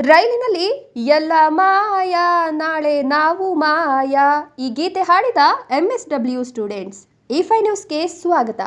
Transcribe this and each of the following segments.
ರೈಲಿನಲ್ಲಿ ಎಲ್ಲ ಮಾಯ, ನಾಳೆ ನಾವು ಮಾಯ. ಈ ಗೀತೆ ಹಾಡಿದ ಎಂ ಎಸ್ ಡಬ್ಲ್ಯೂ ಸ್ಟೂಡೆಂಟ್ಸ್ ಈ ಫೈ ನ್ಯೂಸ್ಗೆ ಸ್ವಾಗತ.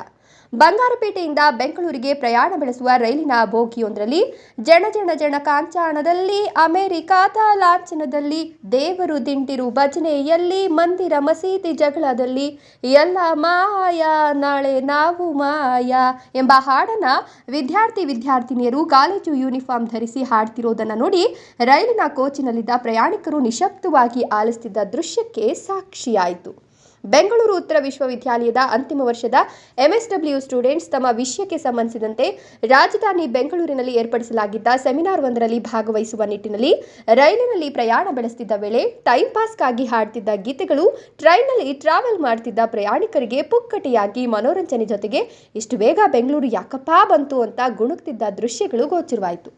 ಬಂಗಾರಪೇಟೆಯಿಂದ ಬೆಂಗಳೂರಿಗೆ ಪ್ರಯಾಣ ಬೆಳೆಸುವ ರೈಲಿನ ಬೋಗಿಯೊಂದರಲ್ಲಿ ಜನ ಜನ ಜನ ಕಾಂಚಾಣದಲ್ಲಿ ಅಮೆರಿಕಾದ ಲಾಂಛನದಲ್ಲಿ ದೇವರು ದಿಂಟಿರು ಭಜನೆಯಲ್ಲಿ, ಮಂದಿರ ಮಸೀದಿ ಜಗಳದಲ್ಲಿ, ಎಲ್ಲ ಮಾಯ, ನಾಳೆ ನಾವು ಮಾಯ ಎಂಬ ಹಾಡನ್ನ ವಿದ್ಯಾರ್ಥಿ ವಿದ್ಯಾರ್ಥಿನಿಯರು ಕಾಲೇಜು ಯೂನಿಫಾರ್ಮ್ ಧರಿಸಿ ಹಾಡ್ತಿರೋದನ್ನ ನೋಡಿ ರೈಲಿನ ಕೋಚಿನಲ್ಲಿದ್ದ ಪ್ರಯಾಣಿಕರು ನಿಶಬ್ದವಾಗಿ ಆಲಿಸುತ್ತಿದ್ದ ದೃಶ್ಯಕ್ಕೆ ಸಾಕ್ಷಿಯಾಯಿತು. ಬೆಂಗಳೂರು ಉತ್ತರ ವಿಶ್ವವಿದ್ಯಾಲಯದ ಅಂತಿಮ ವರ್ಷದ ಎಂಎಸ್ಡಬ್ಲ್ಯೂ ಸ್ಟೂಡೆಂಟ್ಸ್ ತಮ್ಮ ವಿಷಯಕ್ಕೆ ಸಂಬಂಧಿಸಿದಂತೆ ರಾಜಧಾನಿ ಬೆಂಗಳೂರಿನಲ್ಲಿ ಏರ್ಪಡಿಸಲಾಗಿದ್ದ ಸೆಮಿನಾರ್ ಒಂದರಲ್ಲಿ ಭಾಗವಹಿಸುವ ನಿಟ್ಟಿನಲ್ಲಿ ರೈಲಿನಲ್ಲಿ ಪ್ರಯಾಣ ಬೆಳೆಸುತ್ತಿದ್ದ ವೇಳೆ ಟೈಮ್ ಪಾಸ್ಗಾಗಿ ಹಾಡ್ತಿದ್ದ ಗೀತೆಗಳು ಟ್ರೈನ್ನಲ್ಲಿ ಟ್ರಾವೆಲ್ ಮಾಡ್ತಿದ್ದ ಪ್ರಯಾಣಿಕರಿಗೆ ಪುಕ್ಕಟೆಯಾಗಿ ಮನೋರಂಜನೆ ಜೊತೆಗೆ ಇಷ್ಟು ಬೇಗ ಬೆಂಗಳೂರು ಯಾಕಪ್ಪ ಬಂತು ಅಂತ ಗುಣುಕ್ತಿದ್ದ ದೃಶ್ಯಗಳು ಗೋಚರವಾಯಿತು.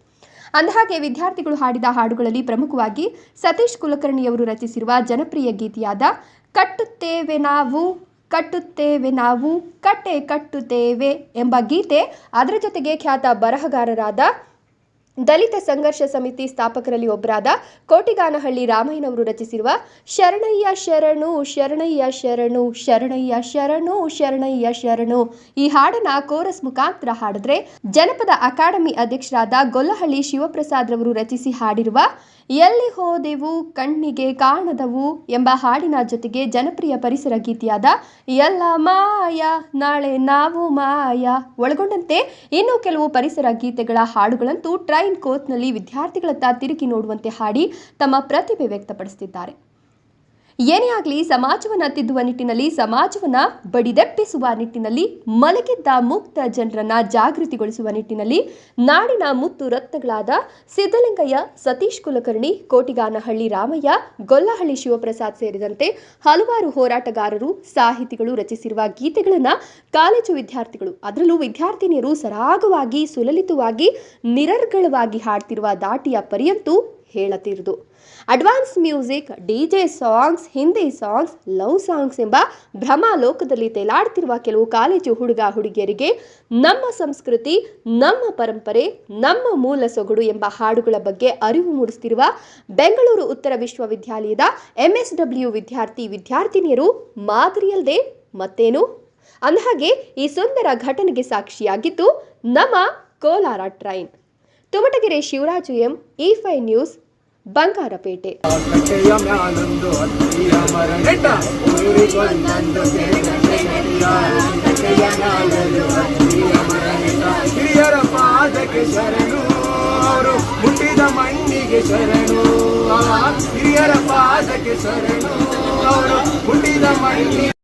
ಅಂದಹಾಗೆ ವಿದ್ಯಾರ್ಥಿಗಳು ಹಾಡಿದ ಹಾಡುಗಳಲ್ಲಿ ಪ್ರಮುಖವಾಗಿ ಸತೀಶ್ ಕುಲಕರ್ಣಿಯವರು ರಚಿಸಿರುವ ಜನಪ್ರಿಯ ಗೀತೆಯಾದ ಕಟ್ಟುತ್ತೇವೆ ನಾವು ಕಟ್ಟುತ್ತೇವೆ ನಾವು, ಕಟ್ಟೆ ಕಟ್ಟುತ್ತೇವೆ ಎಂಬ ಗೀತೆ ಅದರ ಜೊತೆಗೆ ಖ್ಯಾತ ಬರಹಗಾರರಾದ ದಲಿತ ಸಂಘರ್ಷ ಸಮಿತಿ ಸ್ಥಾಪಕರಲ್ಲಿ ಒಬ್ಬರಾದ ಕೋಟಿಗಾನಹಳ್ಳಿ ರಾಮಯ್ಯನವರು ರಚಿಸಿರುವ ಶರಣಯ್ಯ ಶರಣು ಶರಣಯ್ಯ ಶರಣು ಶರಣಯ್ಯ ಶರಣು ಶರಣಯ್ಯ ಶರಣು. ಈ ಹಾಡನ್ನ ಕೋರಸ್ ಮುಖಾಂತರ ಹಾಡಿದ್ರೆ ಜನಪದ ಅಕಾಡೆಮಿ ಅಧ್ಯಕ್ಷರಾದ ಗೊಲ್ಲಹಳ್ಳಿ ಶಿವಪ್ರಸಾದ್ ರವರು ರಚಿಸಿ ಹಾಡಿರುವ ಎಲ್ಲಿ ಹೋದೆವು, ಕಣ್ಣಿಗೆ ಕಾಣದವು ಎಂಬ ಹಾಡಿನ ಜೊತೆಗೆ ಜನಪ್ರಿಯ ಪರಿಸರ ಗೀತೆಯಾದ ಎಲ್ಲ ಮಾಯ, ನಾಳೆ ನಾವು ಮಾಯ. ಒಳಗೊಂಡಂತೆ ಇನ್ನೂ ಕೆಲವು ಪರಿಸರ ಗೀತೆಗಳ ಹಾಡುಗಳಂತೂ ಟ್ರೈನ್ ಕೋರ್ಸ್ನಲ್ಲಿ ವಿದ್ಯಾರ್ಥಿಗಳತ್ತ ತಿರುಗಿ ನೋಡುವಂತೆ ಹಾಡಿ ತಮ್ಮ ಪ್ರತಿಭೆ ವ್ಯಕ್ತಪಡಿಸುತ್ತಿದ್ದಾರೆ. ಏನೇ ಆಗಲಿ ಸಮಾಜವನ್ನು ತಿದ್ದುವ ನಿಟ್ಟಿನಲ್ಲಿ ಸಮಾಜವನ್ನ ಬಡಿದೆಪ್ಪಿಸುವ ನಿಟ್ಟಿನಲ್ಲಿ, ಮಲಗಿದ್ದ ಮುಕ್ತ ಜನರನ್ನ ಜಾಗೃತಿಗೊಳಿಸುವ ನಿಟ್ಟಿನಲ್ಲಿ ನಾಡಿನ ಮುತ್ತು ರತ್ನಗಳಾದ ಸಿದ್ದಲಿಂಗಯ್ಯ, ಸತೀಶ್ ಕುಲಕರ್ಣಿ, ಕೋಟಿಗಾನಹಳ್ಳಿ ರಾಮಯ್ಯ, ಗೊಲ್ಲಹಳ್ಳಿ ಶಿವಪ್ರಸಾದ್ ಸೇರಿದಂತೆ ಹಲವಾರು ಹೋರಾಟಗಾರರು, ಸಾಹಿತಿಗಳು ರಚಿಸಿರುವ ಗೀತೆಗಳನ್ನು ಕಾಲೇಜು ವಿದ್ಯಾರ್ಥಿಗಳು, ಅದರಲ್ಲೂ ವಿದ್ಯಾರ್ಥಿನಿಯರು ಸರಾಗವಾಗಿ, ಸುಲಲಿತವಾಗಿ, ನಿರರ್ಗಳವಾಗಿ ಹಾಡ್ತಿರುವ ದಾಟಿಯ ಪರ್ಯಂತೂ ಹೇಳತಿರುದು. Advance music D J songs Hindi songs love songs ಎಂಬ ಭ್ರಮಾಲೋಕದಲ್ಲಿ ತೇಲಾಡ್ತಿರುವ ಕೆಲವು ಕಾಲೇಜು ಹುಡುಗ ಹುಡುಗಿಯರಿಗೆ ನಮ್ಮ ಸಂಸ್ಕೃತಿ, ನಮ್ಮ ಪರಂಪರೆ, ನಮ್ಮ ಮೂಲ ಸೊಗಡು ಎಂಬ ಹಾಡುಗಳ ಬಗ್ಗೆ ಅರಿವು ಮೂಡಿಸ್ತಿರುವ ಬೆಂಗಳೂರು ಉತ್ತರ ವಿಶ್ವವಿದ್ಯಾಲಯದ ಎಂಎಸ್ಡಬ್ಲ್ಯೂ ವಿದ್ಯಾರ್ಥಿ ವಿದ್ಯಾರ್ಥಿನಿಯರು ಮಾದರಿಯಲ್ಲದೆ ಮತ್ತೇನು? ಅಂದಹಾಗೆ ಈ ಸುಂದರ ಘಟನೆಗೆ ಸಾಕ್ಷಿಯಾಗಿದ್ದು ನಮ್ಮ Kolar train. Tumatagere Shivaraju M E Fi News Bangarapete. ಹಿರಿಯರ ಪಾದಕ್ಕೆ ಶರಣು ಅವರು ಮುಟ್ಟಿದ ಮಣ್ಣಿಗೆ ಶರಣು. ಹಿರಿಯರ ಪಾದಕ್ಕೆ ಶರಣು ಅವರು ಹುಟ್ಟಿದ ಮಣ್ಣಿಗೆ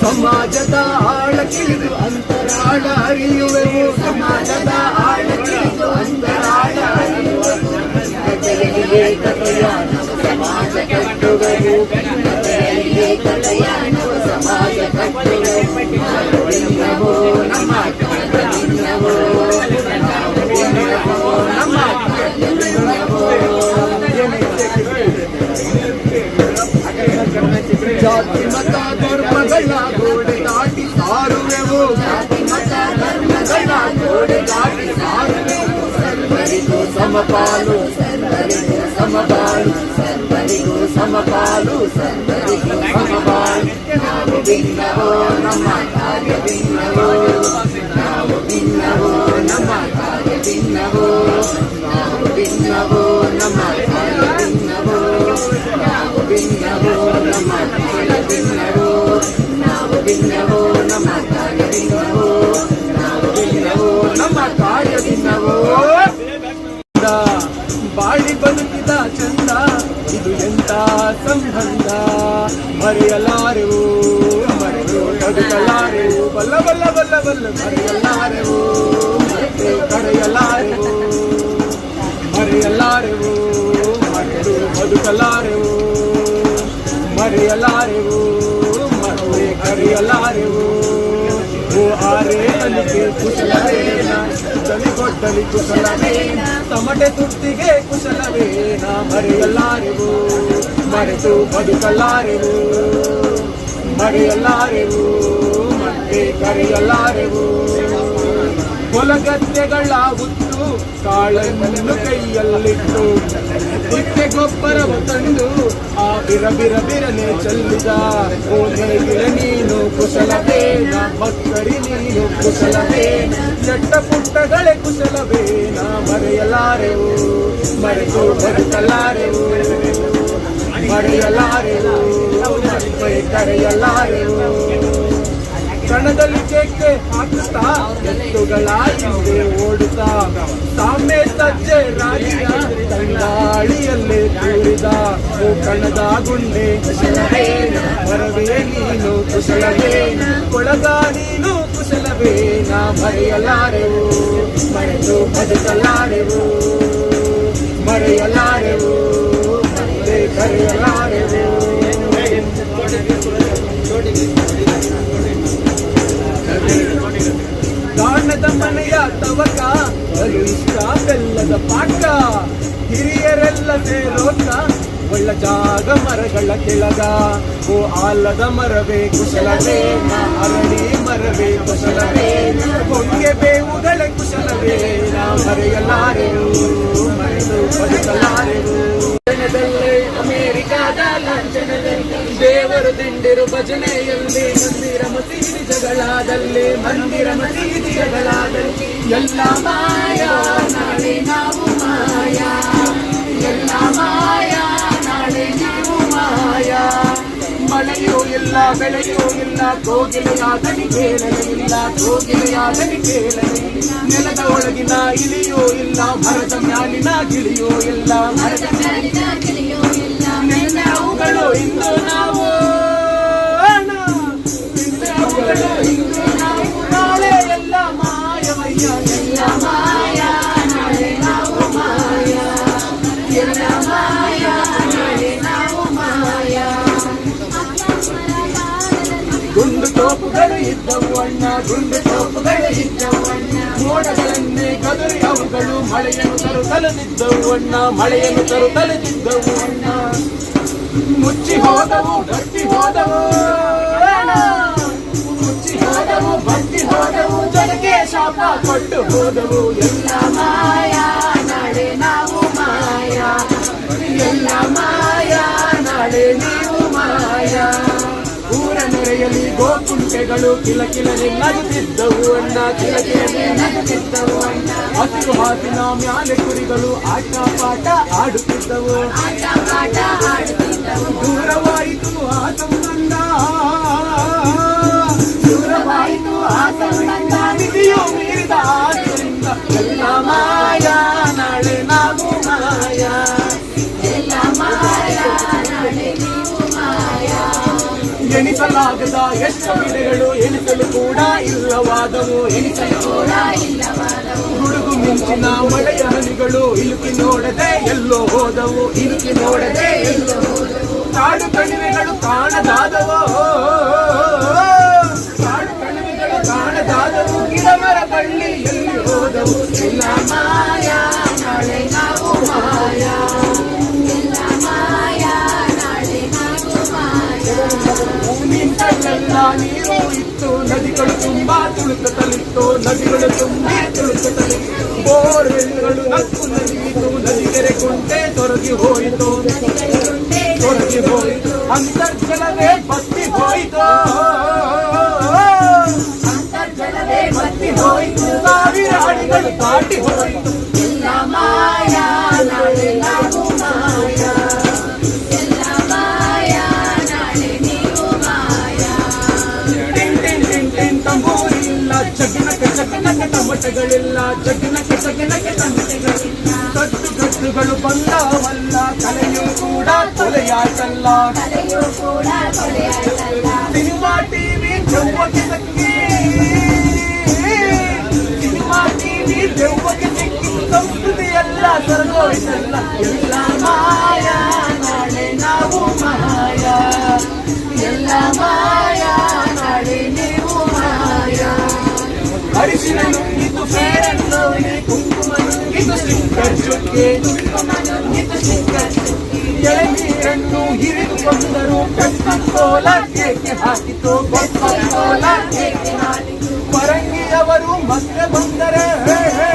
ಸಮಾಜದ ಆಳ ತಿಳಿದು ಅಂತರಾಳ ಅರಿಯುವೆವು ಸಮಾಜದ ಆಳ ತಿಳಿದು ಅಂತರಾಳ ಅರಿಯುವೆವು ಕಥೆಯಲ್ಲಿ ಏಕತೆಯ ನವ ಸಮಾಜ ಕಟ್ಟುವೆವು ಕಥೆಯಲ್ಲಿ ಏಕತೆಯ ನವ ಸಮಾಜ ಕಟ್ಟುವೆವು ನಾವು ಭಿನ್ನವೋ ನಮ್ಮ ಕಾರ್ಯ ಭಿನ್ನವೋ ನಾವು ಭಿನ್ನವೋ ನಮ್ಮ ಕಾರ್ಯ ಭಿನ್ನವೋ ಜಾತಿ ಮತ ಧರ್ಮಗಳ ಗೋಡೆ ದಾಟಿ ಸಾರುವೆವು ಜಾತಿ ಮತ ಧರ್ಮಗಳ ಗೋಡೆ ದಾಟಿ ಸಾರುವೆವು సమపాలు. సందరిగో సమపాలు. సందరిగో సమపాలు. సందరిగో సమపాలు నావు విన్నవో నమ్మ కార్య విన్నవో నావు విన్నవో నమ్మ కార్య విన్నవో నావు విన్నవో నమ్మ కార్య నమ్మ కార్య ಬಲ್ಲ ಬಲ್ಲ ಮರೆಯಲಾರೆವು ಮತ್ತೆ ಕರೆಯಲಾರೆವು ಮರೆಯಲಾರೆವು ಮರೆತು ಬದುಕಲಾರೆವು ಮರೆಯಲಾರೆವು ಮತ್ತೆ ಕರೆಯಲಾರೆವು ಓ ಆರೇ ಅಲಿಗೆ ಕುಶಲವೇನ ದಲಿಗೊಡ್ಡಲಿ ಕುಶಲವೇನ ತಮಟೆ ತುಟ್ಟಿಗೆ ಕುಶಲವೇನ ಮರೆಯಲಾರೆವು ಮರೆತು ಬದುಕಲಾರೆವು ಮರೆಯಲಾರೆವು ಮತ್ತೆ ಕರೆಯಲಾರೆವು. ಹೊಲಗದ್ದೆಗಳ ಹುತ್ತು ಕಾಳನ್ನು ಕೈಯಲ್ಲಿಟ್ಟು ನಿತ್ಯ ಗೊಬ್ಬರವು ತಂದು ಆ ಬಿರ ಬಿರ ಬಿರನೆ ಚಲ್ಲಿದ. ಓದಿರ ನೀನು ಕುಶಲವೇನ ಭಕ್ತರಿ ನೀನು ಕುಶಲವೇನ ಎಟ್ಟ ಪುಟ್ಟಗಳೇ ಕುಶಲವೇನ ಮರೆಯಲಾರೆವು. ಮರೆತು ಬದುಕಲಾರೆವು ಮರೆಯಲಾರೆವು. ಕರೆಯಲಾರೆವು. ಕಣದಲ್ಲಿ ಕೇಕೆ ಹಾಕುತ್ತಾ? ಎತ್ತುಗಳ ಓಡುತ್ತಾ? ತಾಮೆ ಸಜ್ಜೆ ರಾಜಿಯ ತಂಗಾಳಿಯಲ್ಲೇ ತೂರಿದ ಓ ಕಣದ ಗುಂಡೆ ಬರವೇ ನೀನು, ಕುಶಲವೇ ಕೊಳಗ ನೀನು ಕುಶಲವೇನ ಮರೆಯಲಾರೆವು, ಮರೆತು ಬದುಕಲಾರೆವು. ಮರೆಯಲಾರೆವು ಕರೆಯಲಾರೆವು. ತವಕ ಇಷ್ಟ ಬೆಲ್ಲದ ಪಾಕ. ಹಿರಿಯರೆಲ್ಲ ಸೇರೋಕ ಒಳ್ಳ ಜಾಗ ಮರಗಳ ಕೆಳಗ. ಓ ಆಲದ ಮರವೇ ಕುಶಲವೇ ಅರಳಿ ಮರವೇ ಕುಶಲವೇ ಹೊಂಗೆ ಬೇವುಗಳ ಕುಶಲವೇ ನಾ ಮರೆಯಲಾರೆವು ಮರೆದು ಬದುಕಲಾರೆವು. ಅಮೆರಿಕಾದ ಲಾಂಛನದಲ್ಲಿ ದೇವರು ದಿಂಡಿರು ಭಜನೆಯಲ್ಲಿ ಮಂದಿರ ಮಸೀದಿ ಜಗಳಾದಲ್ಲಿ, ಮಂದಿರ ಮಸೀದಿ ಜಗಳಾದಲ್ಲಿ. ಎಲ್ಲ ಮಾಯಾ ನಾಳೆ ನಾವು ಮಾಯಾ. ಎಲ್ಲ ಮಾಯಾ ನಾಳೆ ನೀವು ಮಾಯಾ. ಮಳೆಯೂ ಇಲ್ಲ, ಬೆಳೆಯೂ ಇಲ್ಲ ಕೋಗಿಲೆಯಾದನಿ ಕೇಳಲಿಲ್ಲ ಕೋಗಿಲೆಯಾದನಿ ಕೇಳಲೇ. ನೆಲದ ಒಳಗಿನ ಇಲಿಯೂ ಇಲ್ಲ ಮರದ ಮ್ಯಾಲಿನ ಗಿಳಿಯೂ ಇಲ್ಲ. ಮರದ ನಿನ್ನೆವುಗಳು ಗುಂಡು ತೋಪುಗಳು ಇದ್ದವು ಅಣ್ಣ ಗುಂಡು ತೋಪುಗಳು ಇದ್ದವು ಅಣ್ಣ ಮೋಡಗಳನ್ನೇ ಕದರಿ ಅವುಗಳು ಮಳೆಯನ್ನು ತರುತ್ತಲು ನಿದ್ದವು ಅಣ್ಣ ಮಳೆಯನ್ನು ತರುತ್ತಲು ನಿದ್ದವು ಅಣ್ಣ ಮುಚ್ಚಿ ಹೋದವು ಗಟ್ಟಿ ಹೋದವು ಅಣ್ಣ. ಮುಚ್ಚಿ ಹೋದವು ಬತ್ತಿ ಹೋದವು ಜನಕ್ಕೆ ಶಾಪ ಕೊಟ್ಟು ಹೋದವು ಎಲ್ಲ ಮಾಯ ನಾಳೆ ನಾವು ಮಾಯ ಎಲ್ಲ ಮಾಯ ನಾಳೆ ನೀವು ಮಾಯ ಊರ ನೆರೆಯಲ್ಲಿ ಗೋಕುಂಟೆಗಳು ಕಿಲ ಕಿಲನೆ ನಗುತ್ತಿದ್ದವು ಅಣ್ಣ ಕಿಲ ಕಿಲನೆ ನಗುತ್ತಿದ್ದವು ಅಣ್ಣ ಹಸಿರು ಹಾಸಿನ ಮ್ಯಾಲೆ ಕುರಿಗಳು ಆಟ ಪಾಠ ಆಡುತ್ತಿದ್ದವು ದೂರವಾಯಿತು ಆ ಸಂಬಂಧ ದೂರವಾಯಿತು ಆ ಸಂಬಂಧ ಎಣಿಸಲಾಗದ ಎಷ್ಟು ವಿಧಗಳು ಎಣಿಸಲು ಕೂಡ ಇಲ್ಲವಾದವು ಗುಡುಗು ಮಿಂಚಿನ ಮಳೆಯ ಹನಿಗಳು ಇಲುಕಿ ನೋಡದೆ ಎಲ್ಲೋ ಹೋದವು ಇಲುಕಿ ನೋಡದೆ ಎಲ್ಲೋ ಹೋದವು. ಕಾಡು ಕಣಿವೆಗಳು ಕಾಣದಾದವು. ನಿಂತಲ್ಲೆಲ್ಲ ನೀರು ಇತ್ತು ನದಿಗಳು ತುಂಬಾ ತುಳುಕುತ್ತಲಿತ್ತು ನದಿಗಳು ತುಂಬಿ ತುಳುಕುತ್ತಲಿತ್ತು ಬೋರ್ವೆಲ್ಗಳು ನಕ್ಕು ನದಿಯಿತು ನದಿಗೆರೆ ಕುಂಟೆ ತೊರಗಿ ಹೋಯಿತು ತೊರಗಿ ಹೋಯಿತು ಅಂತರ್ಜಲವೇ ಬತ್ತಿ ಹೋಯಿತು ಅಂತರ್ಜಲವೇ ಬತ್ತಿ ಹೋಯಿತು ಸಾವಿರ ಅಡಿಗಳು ದಾಟಿ ಹೋಯಿತು ಜಗನಕ ಜಗನಕ ಟಮಟಗಳಿಲ್ಲ ಜಗನಕ ಜಗನಕ ಟಮಟಗಳಿಲ್ಲ ಕಟ್ಟು ಕಟ್ಟು ಯುಗಗಳು ಬಂದವಲ್ಲ ಕಲೆಯು ಕೂಡ ಕೊಲೆಯಾಟಲ್ಲ ಸಿನಿಮಾ ಟಿವಿ ದೆವ್ವಕ್ಕೆ ಸಕ್ಕಿ ಸಿನಿಮಾ ಟಿವಿ ದೆವ್ವಕ್ಕೆ ಸಿಕ್ಕಿ ಸಂಸ್ಕೃತಿ ಎಲ್ಲ ಸರಗೋಯ್ತಲ್ಲ ಎಲ್ಲ ಮಾಯ ನಾಳೆ ನಾವು ಮಾಯ ಎಲ್ಲ ಮಾಯ ನಾಳೆ ನೀವು ನುಂಗಿತು ಸ್ಟಿಕ್ಕರ್ ಚುಕ್ಕೆ ಎಳನೀರನ್ನು ಹಿರಿದುಕೊಂಡರು ಕೋಲ ಕೇಕೆ ಹಾಕಿತು ಕೋಲ ಕೇಕೆ ಹಾಕಿತು ಪರಂಗಿಯವರು ಮತ್ತೆ ಬಂದರೆ ಹೇ, ಹೇ,